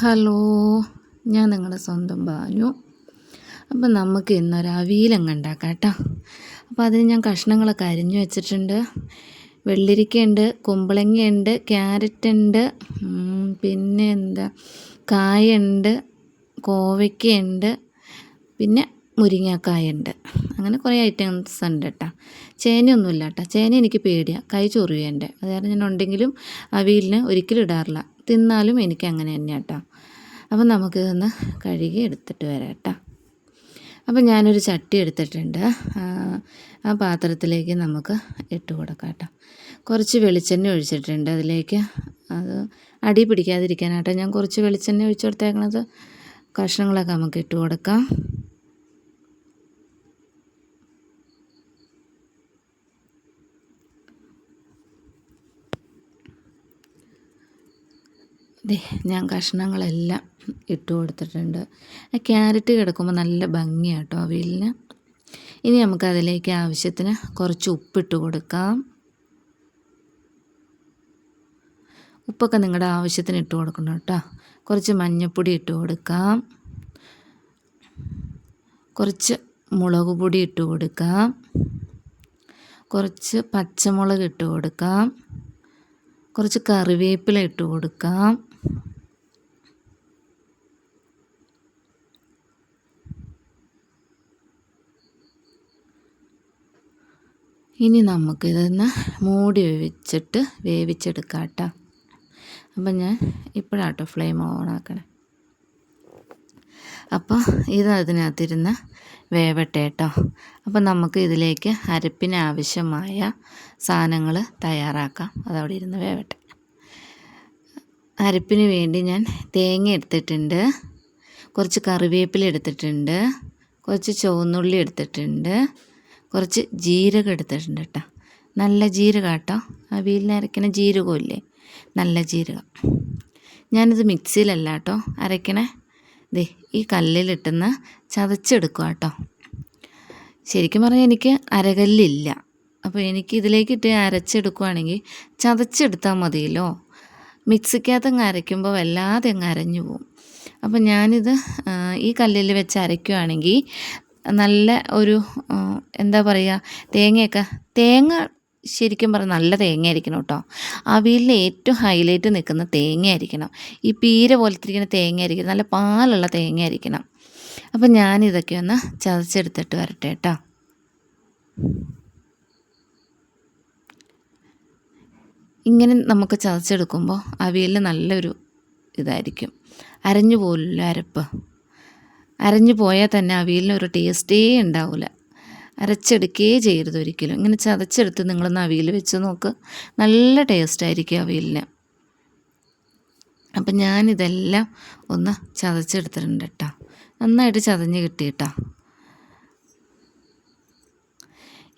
Hello ഞാൻ നിങ്ങളുടെ സ്വന്തം ബാനു അപ്പം നമുക്ക് ഇന്നൊരു അവിയിലങ്ങ് ഉണ്ടാക്കാം കേട്ടോ. അപ്പോൾ അതിന് ഞാൻ കഷ്ണങ്ങളൊക്കെ അരിഞ്ഞു വെച്ചിട്ടുണ്ട്. വെള്ളരിക്കയുണ്ട് കുമ്പളങ്ങയുണ്ട് ക്യാരറ്റ് ഉണ്ട് പിന്നെ എന്താ കായുണ്ട് കോവയ്ക്കയുണ്ട് പിന്നെ മുരിങ്ങക്കായുണ്ട് അങ്ങനെ കുറേ ഐറ്റംസ് ഉണ്ട് കേട്ടോ. ചേനയൊന്നുമില്ല കേട്ടോ. ചേന എനിക്ക് പേടിയാണ് കൈ ചൊറിയും എന്റെ. അത് കാരണം ഞാൻ ഉണ്ടെങ്കിലും അവിയലിന് ഒരിക്കലും ഇടാറില്ല. തിന്നാലും എനിക്ക് അങ്ങനെ തന്നെയാണ് കേട്ടോ അപ്പം നമുക്ക് ഇതൊന്ന് കഴുകി എടുത്തിട്ട് വരാം കേട്ടോ അപ്പം ഞാനൊരു ചട്ടി എടുത്തിട്ടുണ്ട്. ആ, പാത്രത്തിലേക്ക് നമുക്ക് ഇട്ട് കൊടുക്കാം കേട്ടോ കുറച്ച് വെളിച്ചെണ്ണ ഒഴിച്ചിട്ടുണ്ട് അതിലേക്ക്. അത് അടി പിടിക്കാതിരിക്കാനാട്ടോ ഞാൻ കുറച്ച് വെളിച്ചെണ്ണ ഒഴിച്ചു കൊടുത്തേക്കണത്. കഷ്ണങ്ങളൊക്കെ നമുക്ക് ഇട്ട് കൊടുക്കാം. ദേ ഞാൻ കഷ്ണങ്ങളെല്ലാം ഇട്ട് കൊടുത്തിട്ടുണ്ട്. ക്യാരറ്റ് കിടക്കുമ്പോൾ നല്ല ഭംഗിയാട്ടോ അവിയലിന് ഇനി നമുക്ക് അതിലേക്ക് ആവശ്യത്തിന് കുറച്ച് ഉപ്പിട്ട് കൊടുക്കാം. ഉപ്പൊക്കെ നിങ്ങളുടെ ആവശ്യത്തിന് ഇട്ട് കൊടുക്കണം കേട്ടോ. കുറച്ച് മഞ്ഞൾപ്പൊടി ഇട്ട് കൊടുക്കാം. കുറച്ച് മുളക് പൊടി ഇട്ട് കൊടുക്കാം. കുറച്ച് പച്ചമുളക് ഇട്ട് കൊടുക്കാം. കുറച്ച് കറിവേപ്പില ഇട്ട് കൊടുക്കാം. ഇനി നമുക്ക് നമുക്കിതൊന്ന് മൂടി വെച്ചിട്ട് വേവിച്ചെടുക്കാം കേട്ടോ അപ്പം ഞാൻ ഇപ്പോഴാട്ടോ ഫ്ലെയിം ഓൺ ആക്കണേ അപ്പോൾ ഇത് അതിനകത്തിരുന്ന് വേവട്ടെ കേട്ടോ. അപ്പോൾ നമുക്ക് ഇതിലേക്ക് അരപ്പിന് ആവശ്യമായ സാധനങ്ങൾ തയ്യാറാക്കാം. അതവിടെ ഇരുന്ന് വേവട്ടെ. അരപ്പിന് വേണ്ടി ഞാൻ തേങ്ങ എടുത്തിട്ടുണ്ട്. കുറച്ച് കറിവേപ്പില എടുത്തിട്ടുണ്ട്. കുറച്ച് ചുവന്നുള്ളി എടുത്തിട്ടുണ്ട്. കുറച്ച് ജീരകം എടുത്തിട്ടുണ്ട് കേട്ടോ. നല്ല ജീരകം കേട്ടോ അവിയിൽ അരയ്ക്കണ ജീരകമില്ലേ? നല്ല ജീരകം. ഞാനിത് മിക്സിയിലല്ല കേട്ടോ അരയ്ക്കണേ. ദേ ഈ കല്ലിലിട്ടെന്ന് ചതച്ചെടുക്കുക കേട്ടോ. ശരിക്കും പറഞ്ഞാൽ എനിക്ക് അരകല്ലില്ല. അപ്പോൾ എനിക്ക് ഇതിലേക്കിട്ട് അരച്ചെടുക്കുകയാണെങ്കിൽ ചതച്ചെടുത്താൽ മതിയല്ലോ. മിക്സിക്കകത്തങ്ങ് അരയ്ക്കുമ്പോൾ വല്ലാതെ അങ്ങ് അരഞ്ഞു പോവും അപ്പോൾ ഞാനിത് ഈ കല്ലിൽ വെച്ച് അരയ്ക്കുകയാണെങ്കിൽ നല്ല ഒരു എന്താ പറയുക തേങ്ങയൊക്കെ തേങ്ങ ശരിക്കും പറഞ്ഞാൽ നല്ല തേങ്ങ ആയിരിക്കണം കേട്ടോ അവിയലിൽ ഏറ്റവും ഹൈലൈറ്റ് നിൽക്കുന്ന തേങ്ങ ആയിരിക്കണം ഈ പീര പോലത്തെ ഇരിക്കുന്ന തേങ്ങ ആയിരിക്കണം നല്ല പാലുള്ള തേങ്ങ ആയിരിക്കണം അപ്പം ഞാനിതൊക്കെ ഒന്ന് ചതച്ചെടുത്തിട്ട് വരട്ടെ കേട്ടോ. ഇങ്ങനെ നമുക്ക് ചതച്ചെടുക്കുമ്പോൾ അവിയലിൽ നല്ലൊരു ഇതായിരിക്കും. അരഞ്ഞു പോലുള്ള അരപ്പ്. അരഞ്ഞു പോയാൽ തന്നെ അവിയലിന് ഒരു ടേസ്റ്റേ ഉണ്ടാവില്ല അരച്ചെടുക്കേ ചെയ്യരുത് ഒരിക്കലും. ഇങ്ങനെ ചതച്ചെടുത്ത് നിങ്ങളൊന്ന് അവിയൽ വെച്ച് നോക്ക്. നല്ല ടേസ്റ്റായിരിക്കും അവിയലിന് അപ്പം ഞാനിതെല്ലാം ഒന്ന് ചതച്ചെടുത്തിട്ടുണ്ട് കേട്ടോ. നന്നായിട്ട് ചതഞ്ഞ് കിട്ടി കേട്ടോ.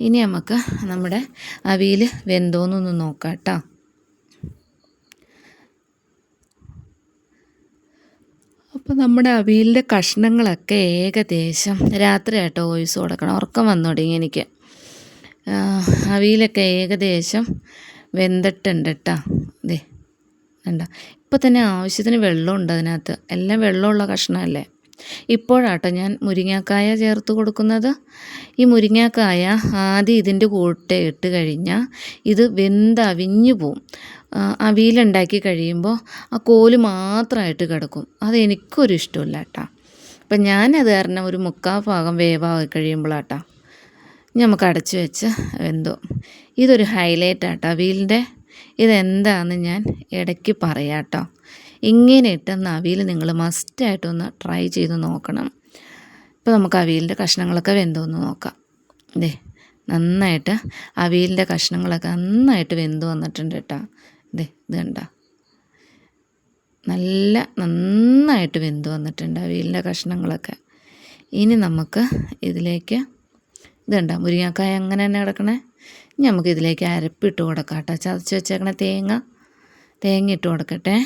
ഇനി നമുക്ക് നമ്മുടെ അവിയൽ വെന്തോന്നൊന്ന് നോക്കാം കേട്ടോ. അപ്പോൾ നമ്മുടെ അവിയലിന്റെ കഷ്ണങ്ങളൊക്കെ ഏകദേശം രാത്രിയായിട്ട് ഓയിസ് കൊടുക്കണം. ഉറക്കം വന്നു തുടങ്ങി എനിക്ക്. അവിയലൊക്കെ ഏകദേശം വെന്തിട്ടുണ്ട് കേട്ടോ അതെ വേണ്ട ഇപ്പോൾ തന്നെ ആവശ്യത്തിന് വെള്ളമുണ്ട് അതിനകത്ത്. എല്ലാം വെള്ളമുള്ള കഷ്ണമല്ലേ? ഇപ്പോഴാട്ടോ ഞാൻ മുരിങ്ങാക്കായ ചേർത്ത് കൊടുക്കുന്നത്. ഈ മുരിങ്ങാക്കായ ആദ്യം ഇതിന്റെ കൂട്ട ഇട്ട് കഴിഞ്ഞാൽ ഇത് വെന്തവിഞ്ഞു പോവും. അവിയലുണ്ടാക്കി കഴിയുമ്പോൾ ആ കോൽ മാത്രമായിട്ട് കിടക്കും. അതെനിക്കൊരു ഇഷ്ടമില്ല കേട്ടോ അപ്പം ഞാനത് കാരണം ഒരു മുക്കാൽ ഭാഗം വേവാകി കഴിയുമ്പോഴാട്ടാ നമുക്ക് അടച്ചു വെച്ച് വെന്തോ. ഇതൊരു ഹൈലൈറ്റ് ആട്ടോ അവിയിലിന്റെ. ഇതെന്താണെന്ന് ഞാൻ ഇടയ്ക്ക് പറയാം കേട്ടോ ഇങ്ങനെ ഇട്ടെന്ന് അവിയൽ നിങ്ങൾ മസ്റ്റായിട്ടൊന്ന് ട്രൈ ചെയ്ത് നോക്കണം. ഇപ്പോൾ നമുക്ക് അവിയലിന്റെ കഷ്ണങ്ങളൊക്കെ വെന്തോന്ന് നോക്കാം. ദേ നന്നായിട്ട് അവിയലിന്റെ കഷ്ണങ്ങളൊക്കെ നന്നായിട്ട് വെന്ത് വന്നിട്ടുണ്ട് കേട്ടോ ദേ ഇത് കണ്ട. നല്ല നന്നായിട്ട് വെന്ത് വന്നിട്ടുണ്ട് അവിയലിന്റെ കഷ്ണങ്ങളൊക്കെ. ഇനി നമുക്ക് ഇതിലേക്ക് ഇത് കണ്ട മുരിങ്ങക്കായ അങ്ങനെ തന്നെ കിടക്കണേ? ഇനി നമുക്ക് ഇതിലേക്ക് അരപ്പിട്ട് കൊടുക്കാം കേട്ടോ ചതച്ച് വെച്ചേക്കണ തേങ്ങ തേങ്ങ ഇട്ട് കൊടുക്കട്ടെ.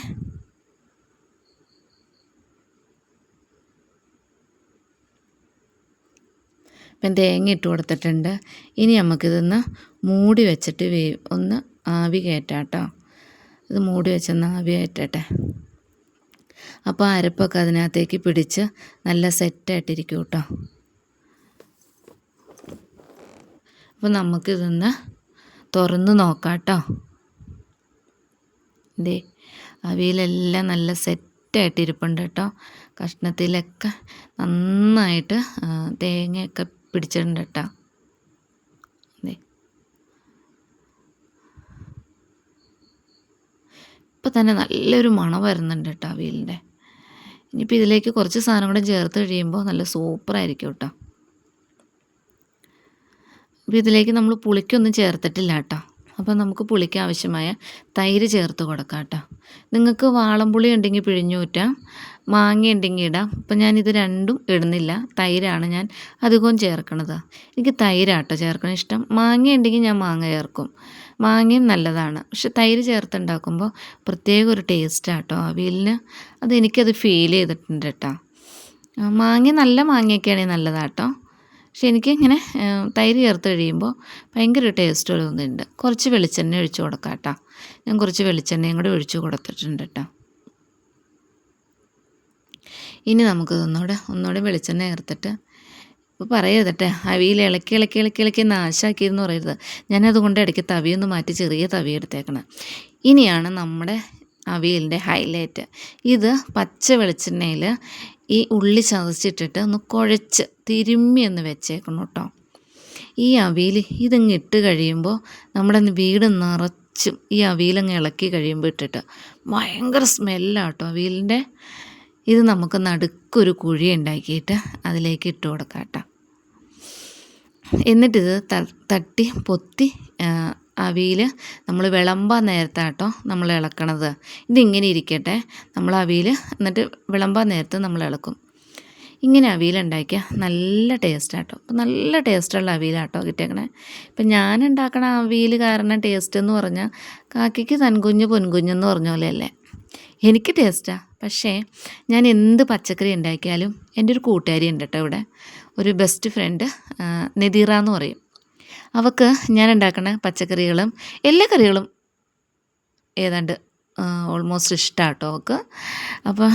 ഇപ്പം തേങ്ങ ഇട്ട് കൊടുത്തിട്ടുണ്ട്. ഇനി നമുക്കിതൊന്ന് മൂടി വെച്ചിട്ട് വേ ഒന്ന് ആവി കയറ്റാം കേട്ടോ ഇത് മൂടി വെച്ചൊന്ന് ആവി കയറ്റട്ടെ. അപ്പോൾ അരപ്പൊക്കെ അതിനകത്തേക്ക് പിടിച്ച് നല്ല സെറ്റായിട്ടിരിക്കും കേട്ടോ അപ്പോൾ നമുക്കിതൊന്ന് തുറന്ന് നോക്കാം കേട്ടോ ദേ അവിയലെല്ലാം നല്ല സെറ്റായിട്ട് ഇരിപ്പുണ്ട് കേട്ടോ. കഷ്ണത്തിലൊക്കെ നന്നായിട്ട് തേങ്ങയൊക്കെ പിടിച്ചിട്ടുണ്ട് കേട്ടോ ഇപ്പം തന്നെ നല്ലൊരു മണം വരുന്നുണ്ട് കേട്ടോ അവിയലിന്റെ ഇനിയിപ്പോൾ ഇതിലേക്ക് കുറച്ച് സാധനം കൂടെ ചേർത്ത് കഴിയുമ്പോൾ നല്ല സൂപ്പറായിരിക്കും കേട്ടോ അപ്പോൾ ഇതിലേക്ക് നമ്മൾ പുളിക്കൊന്നും ചേർത്തിട്ടില്ല കേട്ടോ അപ്പോൾ നമുക്ക് പുളിക്ക് ആവശ്യമായ തൈര് ചേർത്ത് കൊടുക്കാം കേട്ടോ നിങ്ങൾക്ക് വാളംപുളി ഉണ്ടെങ്കിൽ പിഴിഞ്ഞൂറ്റാം. മാങ്ങ ഉണ്ടെങ്കിൽ ഇടാം. അപ്പോൾ ഞാനിത് രണ്ടും ഇടുന്നില്ല. തൈരാണ് ഞാൻ അധികവും ചേർക്കണത്. എനിക്ക് തൈരാട്ടോ ചേർക്കണം ഇഷ്ടം. മാങ്ങ ഉണ്ടെങ്കിൽ ഞാൻ മാങ്ങ ചേർക്കും. മാങ്ങയും നല്ലതാണ്. പക്ഷെ തൈര് ചേർത്തുണ്ടാക്കുമ്പോൾ പ്രത്യേക ഒരു ടേസ്റ്റാട്ടോ അവിയലിന്. അതെനിക്കത് ഫീൽ ചെയ്തിട്ടുണ്ട് കേട്ടോ. മാങ്ങ നല്ല മാങ്ങയൊക്കെയാണെങ്കിൽ നല്ലതാട്ടോ. പക്ഷെ എനിക്കിങ്ങനെ തൈര് ചേർത്ത് കഴിയുമ്പോൾ ഭയങ്കര ടേസ്റ്റ് തോന്നുന്നുണ്ട് കുറച്ച് വെളിച്ചെണ്ണ ഒഴിച്ച് കൊടുക്കാം കേട്ടോ. ഞാൻ കുറച്ച് വെളിച്ചെണ്ണയും കൂടി ഒഴിച്ച് കൊടുത്തിട്ടുണ്ട് കേട്ടോ. ഇനി നമുക്ക് ഒന്നുകൂടെ വെളിച്ചെണ്ണ ചേർത്തിട്ട് ഇപ്പോൾ പറയരുതട്ടെ. അവിയിൽ ഇളക്കി ഇളക്കി ഇളക്കി ഇളക്കി നാശാക്കിയെന്ന് പറയരുത്. ഞാനതുകൊണ്ട് ഇടയ്ക്ക് തവിയൊന്ന് മാറ്റി ചെറിയ തവി എടുത്തേക്കണം. ഇനിയാണ് നമ്മുടെ അവിയലിന്റെ ഹൈലൈറ്റ് ഇത് പച്ച വെളിച്ചെണ്ണയിൽ ഈ ഉള്ളി ചതച്ചിട്ടിട്ട് ഒന്ന് കുഴച്ച് തിരുമ്മി ഒന്ന് വെച്ചേക്കണം കേട്ടോ. ഈ അവിയൽ ഇതിങ്ങ് ഇട്ട് കഴിയുമ്പോൾ നമ്മുടെ വീട് നിറച്ചും ഈ അവിയലങ്ങ് ഇളക്കി കഴിയുമ്പോൾ ഇട്ടിട്ട് ഭയങ്കര സ്മെല്ലാട്ടോ അവിയലിന്റെ. ഇത് നമുക്ക് നടുക്കൊരു കുഴി ഉണ്ടാക്കിയിട്ട് അതിലേക്ക് ഇട്ട് കൊടുക്കാം എന്നിട്ടിത് തട്ടി പൊത്തി അവിയിൽ നമ്മൾ വിളമ്പാൻ നേരത്താട്ടോ നമ്മൾ ഇളക്കണത്. ഇതിങ്ങനെ ഇരിക്കട്ടെ. നമ്മൾ അവിയിൽ എന്നിട്ട് വിളമ്പാൻ നേരത്ത് നമ്മൾ ഇളക്കും. ഇങ്ങനെ അവിയലുണ്ടാക്കിയാൽ നല്ല ടേസ്റ്റ് ആട്ടോ അപ്പം നല്ല ടേസ്റ്റുള്ള അവിയലാട്ടോ കിട്ടിയേക്കണേ. ഇപ്പം ഞാൻ ഉണ്ടാക്കണ അവിയൽ കാരണം ടേസ്റ്റ് എന്ന് പറഞ്ഞാൽ കാക്കിക്ക് തൻകുഞ്ഞ് പൊൻകുഞ്ഞെന്ന് പറഞ്ഞ പോലെയല്ലേ. എനിക്ക് ടേസ്റ്റാണ് പക്ഷേ ഞാൻ എന്ത് പച്ചക്കറി ഉണ്ടാക്കിയാലും എന്റെ ഒരു കൂട്ടുകാരി ഉണ്ട് കേട്ടോ ഇവിടെ. ഒരു ബെസ്റ്റ് ഫ്രണ്ട് നദീറ എന്ന് പറയും. അവൾക്ക് ഞാൻ ഉണ്ടാക്കുന്ന പച്ചക്കറികളും എല്ലാ കറികളും ഏതാണ്ട് ഓൾമോസ്റ്റ് ഇഷ്ടമാണ് കേട്ടോ അവൾക്ക് അപ്പോൾ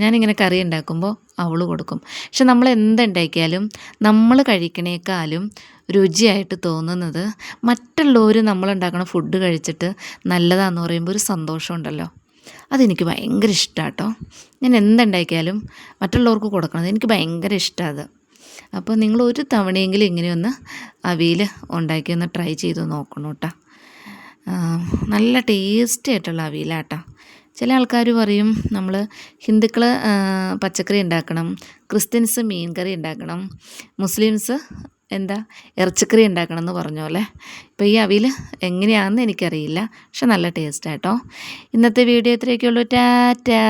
ഞാനിങ്ങനെ കറി ഉണ്ടാക്കുമ്പോൾ അവൾ കൊടുക്കും. പക്ഷെ നമ്മൾ എന്തുണ്ടാക്കിയാലും നമ്മൾ കഴിക്കണേക്കാളും രുചിയായിട്ട് തോന്നുന്നത് മറ്റുള്ളവർ നമ്മളുണ്ടാക്കുന്ന ഫുഡ് കഴിച്ചിട്ട് നല്ലതാണെന്ന് പറയുമ്പോൾ ഒരു സന്തോഷമുണ്ടല്ലോ. അതെനിക്ക് ഭയങ്കര ഇഷ്ടമാണ് കേട്ടോ ഞാൻ എന്തുണ്ടാക്കിയാലും മറ്റുള്ളവർക്ക് കൊടുക്കണത് എനിക്ക് ഭയങ്കര ഇഷ്ടമാണ് അപ്പോൾ നിങ്ങൾ ഒരു തവണയെങ്കിലും ഇങ്ങനെയൊന്ന് അവിയൽ ഉണ്ടാക്കി ഒന്ന് ട്രൈ ചെയ്ത് നോക്കണം കേട്ടോ. നല്ല ടേസ്റ്റി ആയിട്ടുള്ള അവിയലാട്ടോ. ചില ആൾക്കാർ പറയും നമ്മൾ ഹിന്ദുക്കൾ പച്ചക്കറി ഉണ്ടാക്കണം ക്രിസ്ത്യൻസ് മീൻ കറി ഉണ്ടാക്കണം മുസ്ലിംസ് എന്താ? ഇറച്ചിക്കറി ഉണ്ടാക്കണം എന്ന് പറഞ്ഞ പോലെ ഇപ്പോൾ ഈ അവിൽ എങ്ങനെയാണെന്ന് എനിക്കറിയില്ല. പക്ഷെ നല്ല ടേസ്റ്റ് ടേസ്റ്റാട്ടോ ഇന്നത്തെ വീഡിയോ ഇത്രയൊക്കെയുള്ളൂ. ടാറ്റാ.